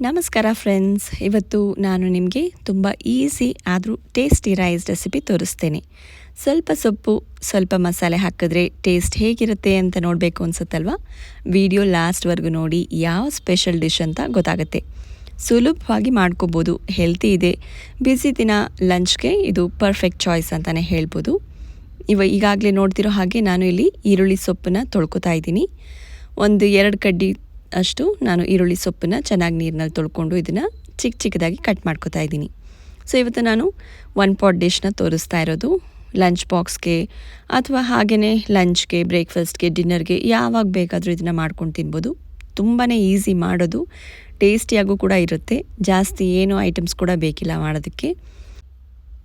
ನಮಸ್ಕಾರ ಫ್ರೆಂಡ್ಸ್ ಇವತ್ತು ನಾನು ನಿಮಗೆ ತುಂಬ ಈಸಿ ಆದರೂ ಟೇಸ್ಟಿ ರೈಸ್ ರೆಸಿಪಿ ತೋರಿಸ್ತೇನೆ. ಸ್ವಲ್ಪ ಸೊಪ್ಪು, ಸ್ವಲ್ಪ ಮಸಾಲೆ ಹಾಕಿದ್ರೆ ಟೇಸ್ಟ್ ಹೇಗಿರುತ್ತೆ ಅಂತ ನೋಡಬೇಕು ಅನ್ಸುತ್ತಲ್ವಾ? ವಿಡಿಯೋ ಲಾಸ್ಟ್ವರೆಗೂ ನೋಡಿ ಯಾವ ಸ್ಪೆಷಲ್ ಡಿಶ್ ಅಂತ ಗೊತ್ತಾಗುತ್ತೆ. ಸುಲಭವಾಗಿ ಮಾಡ್ಕೋಬೋದು ಹೆಲ್ತಿ ಇದೆ. ಬಿಸಿ ದಿನ ಲಂಚ್ಗೆ ಇದು ಪರ್ಫೆಕ್ಟ್ ಚಾಯ್ಸ್ ಅಂತಲೇ ಹೇಳ್ಬೋದು. ಇವ ಈಗಾಗಲೇ ನೋಡ್ತಿರೋ ಹಾಗೆ ನಾನು ಇಲ್ಲಿ ಈರುಳ್ಳಿ ಸೊಪ್ಪನ್ನು ತೊಳ್ಕೊತಾ ಇದ್ದೀನಿ. ಒಂದು ಎರಡು ಕಡ್ಡಿ ಅಷ್ಟು ನಾನು ಈರುಳ್ಳಿ ಸೊಪ್ಪನ್ನ ಚೆನ್ನಾಗಿ ನೀರಿನಲ್ಲಿ ತೊಳ್ಕೊಂಡು ಇದನ್ನು ಚಿಕ್ಕ ಚಿಕ್ಕದಾಗಿ ಕಟ್ ಮಾಡ್ಕೋತಾ ಇದ್ದೀನಿ. ಸೊ ಇವತ್ತು ನಾನು ಒನ್ ಪಾಟ್ ಡಿಶ್ನ ತೋರಿಸ್ತಾ ಇರೋದು. ಲಂಚ್ ಬಾಕ್ಸ್ಗೆ ಅಥವಾ ಹಾಗೆಯೇ ಲಂಚ್ಗೆ ಬ್ರೇಕ್ಫಾಸ್ಟ್ಗೆ ಡಿನ್ನರ್ಗೆ ಯಾವಾಗ ಬೇಕಾದರೂ ಇದನ್ನು ಮಾಡ್ಕೊಂಡು ತಿನ್ಬೋದು. ತುಂಬಾ ಈಸಿ ಮಾಡೋದು. ಟೇಸ್ಟಿಯಾಗೂ ಕೂಡ ಇರುತ್ತೆ. ಜಾಸ್ತಿ ಏನೂ ಐಟಮ್ಸ್ ಕೂಡ ಬೇಕಿಲ್ಲ ಮಾಡೋದಕ್ಕೆ.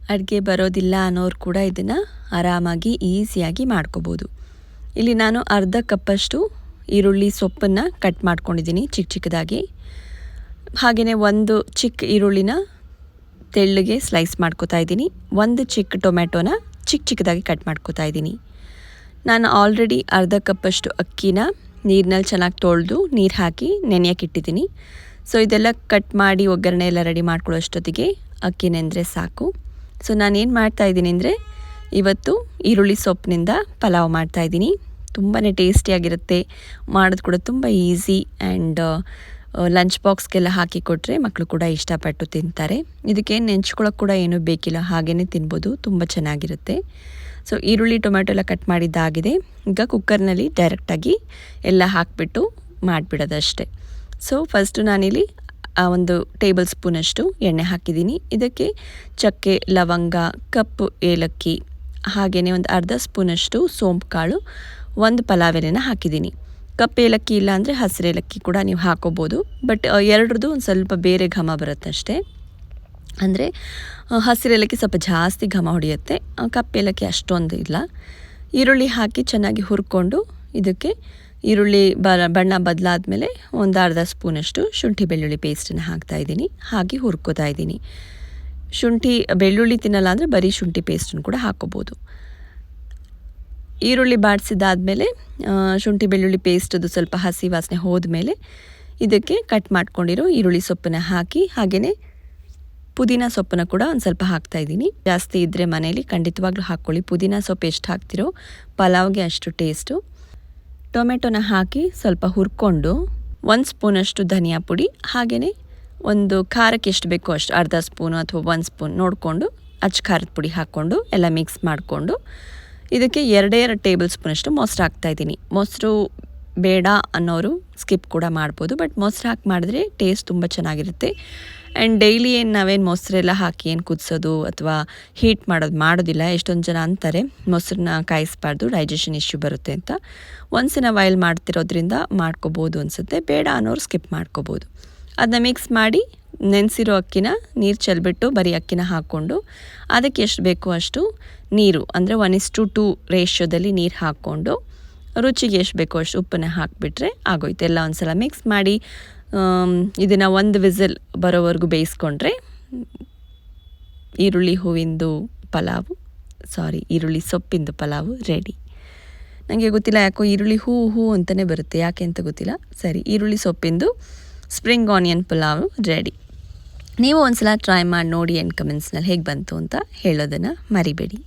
ಅಡುಗೆ ಬರೋದಿಲ್ಲ ಅನ್ನೋರು ಕೂಡ ಇದನ್ನು ಆರಾಮಾಗಿ ಈಸಿಯಾಗಿ ಮಾಡ್ಕೋಬೋದು. ಇಲ್ಲಿ ನಾನು ಅರ್ಧ ಕಪ್ಪಷ್ಟು ಈರುಳ್ಳಿ ಸೊಪ್ಪನ್ನು ಕಟ್ ಮಾಡ್ಕೊಂಡಿದ್ದೀನಿ ಚಿಕ್ಕ ಚಿಕ್ಕದಾಗಿ. ಹಾಗೆಯೇ ಒಂದು ಚಿಕ್ಕ ಈರುಳ್ಳಿನ ತೆಳ್ಳಗೆ ಸ್ಲೈಸ್ ಮಾಡ್ಕೋತಾ ಇದ್ದೀನಿ. ಒಂದು ಚಿಕ್ಕ ಟೊಮೆಟೊನ ಚಿಕ್ಕ ಚಿಕ್ಕದಾಗಿ ಕಟ್ ಮಾಡ್ಕೋತಾ ಇದ್ದೀನಿ. ನಾನು ಆಲ್ರೆಡಿ ಅರ್ಧ ಕಪ್ಪಷ್ಟು ಅಕ್ಕಿನ ನೀರಿನಲ್ಲಿ ಚೆನ್ನಾಗಿ ತೊಳೆದು ನೀರು ಹಾಕಿ ನೆನೆಯೋಕ್ಕಿಟ್ಟಿದ್ದೀನಿ ಸೊ ಇದೆಲ್ಲ ಕಟ್ ಮಾಡಿ ಒಗ್ಗರಣೆ ಎಲ್ಲ ರೆಡಿ ಮಾಡ್ಕೊಳ್ಳೋಷ್ಟೊತ್ತಿಗೆ ಅಕ್ಕಿ ನೆಂದರೆ ಸಾಕು. ಸೊ ನಾನೇನು ಮಾಡ್ತಾಯಿದ್ದೀನಿ ಅಂದರೆ, ಇವತ್ತು ಈರುಳ್ಳಿ ಸೊಪ್ಪಿನಿಂದ ಪಲಾವ್ ಮಾಡ್ತಾಯಿದ್ದೀನಿ ತುಂಬಾ ಟೇಸ್ಟಿಯಾಗಿರುತ್ತೆ ಮಾಡೋದು ಕೂಡ ತುಂಬ ಈಸಿ ಆ್ಯಂಡ್ ಲಂಚ್ ಬಾಕ್ಸ್ಗೆಲ್ಲ ಹಾಕಿ ಕೊಟ್ಟರೆ ಮಕ್ಕಳು ಕೂಡ ಇಷ್ಟಪಟ್ಟು ತಿಂತಾರೆ. ಇದಕ್ಕೆ ನೆಂಚ್ಕೊಳ್ಳೋಕೆ ಕೂಡ ಏನೂ ಬೇಕಿಲ್ಲ ಹಾಗೇ ತಿನ್ಬೋದು, ತುಂಬ ಚೆನ್ನಾಗಿರುತ್ತೆ. ಸೊ ಈರುಳ್ಳಿ ಟೊಮೆಟೊ ಎಲ್ಲ ಕಟ್ ಮಾಡಿದ್ದಾಗಿದೆ. ಈಗ ಕುಕ್ಕರ್ನಲ್ಲಿ ಡೈರೆಕ್ಟಾಗಿ ಎಲ್ಲ ಹಾಕಿಬಿಟ್ಟು ಮಾಡಿಬಿಡೋದಷ್ಟೆ. ಸೊ ಫಸ್ಟು ನಾನಿಲ್ಲಿ ಒಂದು ಟೇಬಲ್ ಸ್ಪೂನಷ್ಟು ಎಣ್ಣೆ ಹಾಕಿದ್ದೀನಿ. ಇದಕ್ಕೆ ಚಕ್ಕೆ, ಲವಂಗ, ಕಪ್ಪು, ಏಲಕ್ಕಿ ಹಾಗೆಯೇ ಒಂದು ಅರ್ಧ ಸ್ಪೂನಷ್ಟು ಸೋಂಪು ಕಾಳು ಒಂದು ಪಲಾವ್ ಎಲೆನ ಹಾಕಿದ್ದೀನಿ. ಕಪ್ಪೆ ಏಲಕ್ಕಿ ಇಲ್ಲ ಅಂದರೆ ಹಸಿರು ಏಲಕ್ಕಿ ಕೂಡ ನೀವು ಹಾಕೋಬೋದು. ಬಟ್ ಎರಡರದ್ದು ಒಂದು ಸ್ವಲ್ಪ ಬೇರೆ ಘಮ ಬರುತ್ತೆ ಅಷ್ಟೇ ಅಂದರೆ ಹಸಿರು ಏಲಕ್ಕಿ ಸ್ವಲ್ಪ ಜಾಸ್ತಿ ಘಮ ಹೊಡೆಯುತ್ತೆ. ಕಪ್ಪು ಏಲಕ್ಕಿ ಅಷ್ಟೊಂದು ಇಲ್ಲ. ಈರುಳ್ಳಿ ಹಾಕಿ ಚೆನ್ನಾಗಿ ಹುರ್ಕೊಂಡು ಇದಕ್ಕೆ ಈರುಳ್ಳಿ ಬ ಬಣ್ಣ ಬದಲಾದ ಮೇಲೆ ಒಂದು ಅರ್ಧ ಸ್ಪೂನಷ್ಟು ಶುಂಠಿ ಬೆಳ್ಳುಳ್ಳಿ ಪೇಸ್ಟನ್ನು ಹಾಕ್ತಾಯಿದ್ದೀನಿ ಹಾಗೆ ಹುರ್ಕೋತಾ ಇದ್ದೀನಿ. ಶುಂಠಿ, ಬೆಳ್ಳುಳ್ಳಿ ತಿನ್ನಲ್ಲ ಅಂದರೆ ಬರೀ ಶುಂಠಿ ಪೇಸ್ಟನ್ನು ಕೂಡ ಹಾಕೋಬೋದು. ಈರುಳ್ಳಿ ಬಾಡಿಸಿದಾದಮೇಲೆ ಶುಂಠಿ, ಬೆಳ್ಳುಳ್ಳಿ ಪೇಸ್ಟದು ಸ್ವಲ್ಪ ಹಸಿ ವಾಸನೆ ಹೋದ್ಮೇಲೆ ಇದಕ್ಕೆ ಕಟ್ ಮಾಡ್ಕೊಂಡಿರೋ ಈರುಳ್ಳಿ ಸೊಪ್ಪನ್ನ ಹಾಕಿ ಹಾಗೆಯೇ ಪುದೀನ ಸೊಪ್ಪನ್ನು ಕೂಡ ಒಂದು ಸ್ವಲ್ಪ ಹಾಕ್ತಾಯಿದ್ದೀನಿ ಜಾಸ್ತಿ ಇದ್ದರೆ ಮನೇಲಿ ಖಂಡಿತವಾಗ್ಲೂ ಹಾಕ್ಕೊಳ್ಳಿ. ಪುದೀನ ಸೊಪ್ಪು ಎಷ್ಟು ಹಾಕ್ತಿರೋ ಪಲಾವ್ಗೆ ಅಷ್ಟು ಟೇಸ್ಟು ಟೊಮೆಟೊನ ಹಾಕಿ ಸ್ವಲ್ಪ ಹುರ್ಕೊಂಡು ಒಂದು ಸ್ಪೂನಷ್ಟು ಧನಿಯಾ ಪುಡಿ ಹಾಗೆಯೇ ಒಂದು ಖಾರಕ್ಕೆ ಎಷ್ಟು ಬೇಕೋ ಅಷ್ಟು ಅರ್ಧ ಸ್ಪೂನು ಅಥವಾ ಒಂದು ಸ್ಪೂನ್ ನೋಡಿಕೊಂಡು ಅಚ್ಚ ಖಾರದ ಪುಡಿ ಹಾಕ್ಕೊಂಡು ಎಲ್ಲ ಮಿಕ್ಸ್ ಮಾಡಿಕೊಂಡು ಇದಕ್ಕೆ ಎರಡೇ ಎರಡು ಟೇಬಲ್ ಸ್ಪೂನಷ್ಟು ಮೊಸರು ಹಾಕ್ತಾಯಿದ್ದೀನಿ ಮೊಸರು ಬೇಡ ಅನ್ನೋರು ಸ್ಕಿಪ್ ಕೂಡ ಮಾಡ್ಬೋದು, ಬಟ್ ಮೊಸರು ಹಾಕಿ ಮಾಡಿದ್ರೆ ಟೇಸ್ಟ್ ತುಂಬ ಚೆನ್ನಾಗಿರುತ್ತೆ. ಆ್ಯಂಡ್ ಡೈಲಿ ಏನು ನಾವೇನು ಮೊಸರೆಲ್ಲ ಹಾಕಿ ಏನು ಕುದಿಸೋದು ಅಥವಾ ಹೀಟ್ ಮಾಡೋದು ಮಾಡೋದಿಲ್ಲ, ಎಷ್ಟೊಂದು ಜನ ಅಂತಾರೆ, ಮೊಸರನ್ನ ಕಾಯಿಸ್ಬಾರ್ದು, ಡೈಜೆಷನ್ ಇಶ್ಯೂ ಬರುತ್ತೆ ಅಂತ. ಒನ್ಸಿನ ವೈಲ್ ಮಾಡ್ತಿರೋದ್ರಿಂದ ಮಾಡ್ಕೋಬೋದು ಅನಿಸುತ್ತೆ, ಬೇಡ ಅನ್ನೋರು ಸ್ಕಿಪ್ ಮಾಡ್ಕೋಬೋದು. ಅದನ್ನ ಮಿಕ್ಸ್ ಮಾಡಿ ನೆನೆಸಿರೋ ಅಕ್ಕಿನ ನೀರು ಚೆಲ್ಬಿಟ್ಟು ಬರೀ ಅಕ್ಕಿನ ಹಾಕ್ಕೊಂಡು ಅದಕ್ಕೆ ಎಷ್ಟು ಬೇಕೋ ಅಷ್ಟು ನೀರು, ಅಂದರೆ ಒನ್ ಇಸ್ ಟು ಟು ರೇಷ್ಯೋದಲ್ಲಿ ನೀರು ಹಾಕ್ಕೊಂಡು ರುಚಿಗೆ ಎಷ್ಟು ಬೇಕೋ ಅಷ್ಟು ಉಪ್ಪನ್ನ ಹಾಕಿಬಿಟ್ರೆ ಆಗೋಯ್ತು. ಎಲ್ಲ ಒಂದು ಸಲ ಮಿಕ್ಸ್ ಮಾಡಿ ಇದನ್ನು ಒಂದು ವಿಸಿಲ್ ಬರೋವರೆಗೂ ಬೇಯಿಸ್ಕೊಂಡ್ರೆ ಈರುಳ್ಳಿ ಹೂವಿಂದು ಪಲಾವು ಸಾರಿ ಈರುಳ್ಳಿ ಸೊಪ್ಪಿಂದು ಪಲಾವು ರೆಡಿ ನನಗೆ ಗೊತ್ತಿಲ್ಲ ಯಾಕೋ ಈರುಳ್ಳಿ ಹೂ ಹೂ ಅಂತಲೇ ಬರುತ್ತೆ, ಯಾಕೆ ಅಂತ ಗೊತ್ತಿಲ್ಲ. ಸರಿ, ಈರುಳ್ಳಿ ಸೊಪ್ಪಿಂದು ಸ್ಪ್ರಿಂಗ್ ಆನಿಯನ್ ಪಲಾವು ರೆಡಿ ನೀವು ಒಂದು ಸಲ ಟ್ರೈ ಮಾಡಿ ನೋಡಿ ಆ್ಯಂಡ್ ಕಮೆಂಟ್ಸ್ನಲ್ಲಿ ಹೇಗೆ ಬಂತು ಅಂತ ಹೇಳೋದನ್ನು ಮರಿಬೇಡಿ.